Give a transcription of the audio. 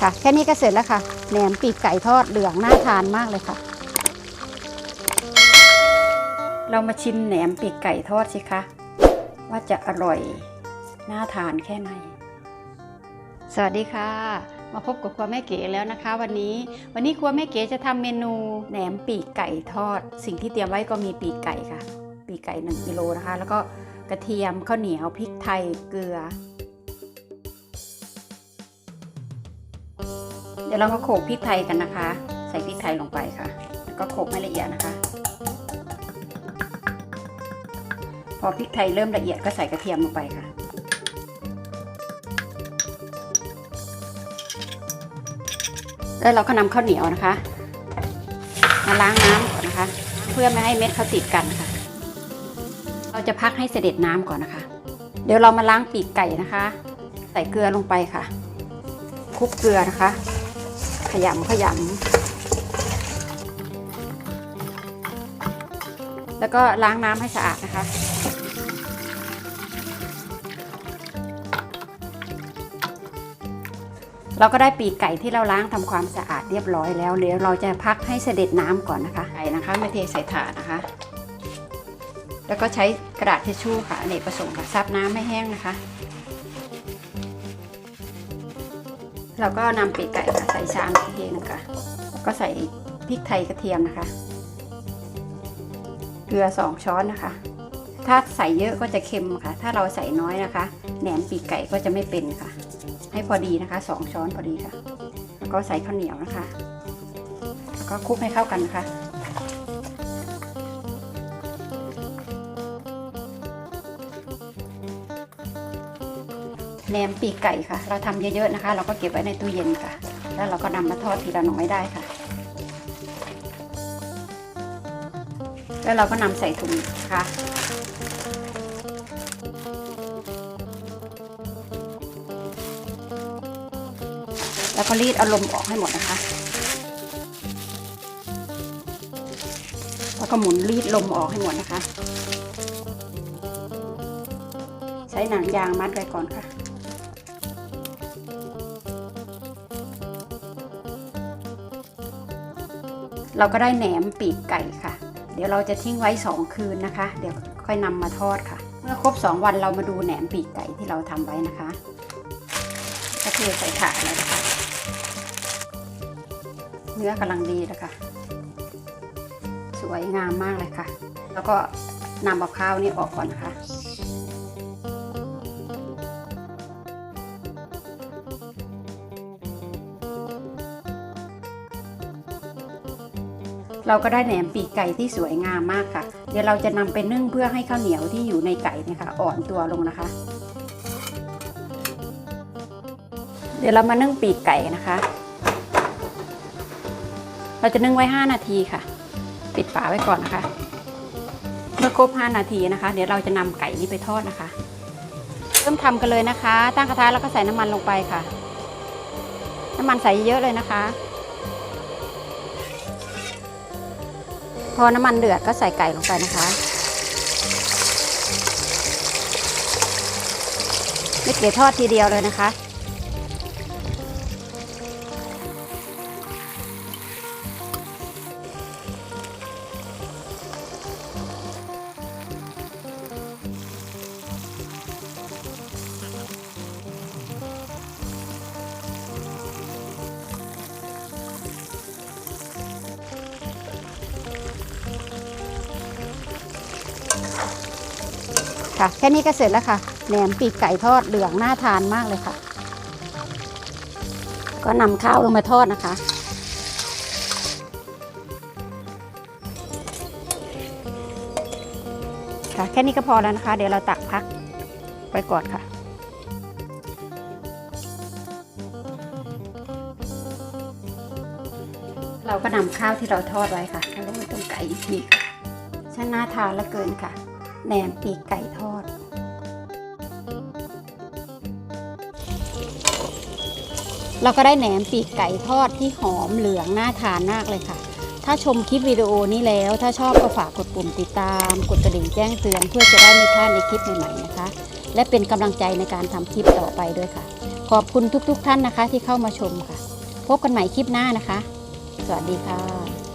ค่ะ แค่นี้ก็เสร็จแล้วค่ะแหนมปีกไก่ทอดเหลืองน่าทานมากเลยค่ะ เรามาชิมแหนมปีกไก่ทอดสิคะ ว่าจะอร่อยน่าทานแค่ไหน สวัสดีค่ะ มาพบกับครัวแม่เก๋แล้วนะคะ วันนี้วันนี้ครัวแม่เก๋จะทำเมนูแหนมปีกไก่ทอด สิ่งที่เตรียมไว้ก็มีปีกไก่ค่ะ ปีกไก่1กิโลนะคะ แล้วก็กระเทียมข้าวเหนียวพริกไทยเกลือ ยวเรามาโขลกพริกไทยกันนะคะ ใส่พริกไทยลงไปค่ะ แล้วก็โขลกไม่ละเอียดนะคะ พอพริกไทยเริ่มละเอียดก็ใส่กระเทียมลงไปค่ะ แล้วเราก็นำข้าวเหนียวนะคะ มาล้างน้ำก่อนนะคะ เพื่อไม่ให้เม็ดเขาติดกันค่ะ เราจะพักให้เสด็จน้ำก่อนนะคะ เดี๋ยวเรามาล้างปีกไก่นะคะ ใส่เกลือลงไปค่ะคลุกเกลือนะคะ ขยำขยำแล้วก็ล้างน้ำให้สะอาดนะคะเราก็ได้ปีกไก่ที่เราล้างทำความสะอาดเรียบร้อยแล้วเดี๋ยวเราจะพักให้เสด็จน้ำก่อนนะคะไก่นะคะไม่เทใส่ถาดนะคะ แล้วก็ใช้กระดาษทิชชู่ค่ะอเนกประสงค์ค่ะซับน้ำไม่แห้งนะคะ เราก็นำปีกไก่ค่ะใส่ชามเทีนึงค่ะก็ใส่พริกไทยกระเทียมนะคะ เกลือสองช้อนนะคะ ถ้าใส่เยอะก็จะเค็มค่ะ ถ้าเราใส่น้อยนะคะแหนมปีกไก่ก็จะไม่เป็นค่ะ ให้พอดีนะคะสองช้อนพอดีค่ะ แล้วก็ใส่ข้าวเหนียวนะคะแล้วก็คลุกให้เข้ากันนะคะ แหนมปีกไก่ค่ะ เราทำเยอะๆนะคะ เราก็เก็บไว้ในตู้เย็นค่ะ แล้วเราก็นำมาทอดทีละน้อยได้ค่ะ แล้วเราก็นำใส่ถุงค่ะแล้วก็รีดอาลมณ์ออกให้หมดนะคะ แล้วก็หมุนรีดลมออกให้หมดนะคะ ใช้หนังยางมัดไว้ก่อนค่ะ เราก็ได้แหนมปีกไก่ค่ะ เดี๋ยวเราจะทิ้งไว้ 2 คืนนะคะ เดี๋ยวค่อยนำมาทอดค่ะ เมื่อครบ 2 วันเรามาดูแหนมปีกไก่ที่เราทำไว้นะคะก็เทใส่ถาดเลยนะคะเนื้อกำลังดีแล้วค่ะ สวยงามมากเลยค่ะ แล้วก็นำเอาข้าวนี่ออกก่อนนะคะ เราก็ได้แหนมปีกไก่ที่สวยงามมากค่ะ เดี๋ยวเราจะนำไปนึ่งเพื่อให้ข้าวเหนียวที่อยู่ในไก่นะคะอ่อนตัวลงนะคะ เดี๋ยวเรามานึ่งปีกไก่นะคะ เราจะนึ่งไว้ 5 นาทีค่ะ ปิดฝาไว้ก่อนนะคะ เมื่อครบ 5 นาทีนะคะ เดี๋ยวเราจะนำไก่นี้ไปทอดนะคะ เริ่มทำกันเลยนะคะ ตั้งกระทะแล้วก็ใส่น้ำมันลงไปค่ะ น้ำมันใส่เยอะเลยนะคะ พอน้ำมันเดือดก็ใส่ไก่ลงไปนะคะ ไม่เกลี่ยทอดทีเดียวเลยนะคะ ค่ะ แค่นี้ก็เสร็จแล้วค่ะแหนมปีกไก่ทอดเหลืองน่าทานมากเลยค่ะ ก็นำข้าวลงมาทอดนะคะค่ะแค่นี้ก็พอแล้วนะคะ เดี๋ยวเราตักพักไปก่อนค่ะ เราก็นำข้าวที่เราทอดไว้ค่ะแล้วลงไปตรงไก่อีกทีค่ะช่างน่าทานเหลือเกินค่ะ แหนมปีกไก่ทอด เราก็ได้แหนมปีกไก่ทอดที่หอมเหลืองน่าทานมากเลยค่ะ ถ้าชมคลิปวิดีโอนี้แล้ว ถ้าชอบก็ฝากกดปุ่มติดตาม กดกระดิ่งแจ้งเตือนเพื่อจะได้ไม่พลาดในคลิปใหม่ๆนะคะ และเป็นกำลังใจในการทำคลิปต่อไปด้วยค่ะ ขอบคุณทุกๆ ท่านนะคะที่เข้ามาชมค่ะ พบกันใหม่คลิปหน้านะคะ สวัสดีค่ะ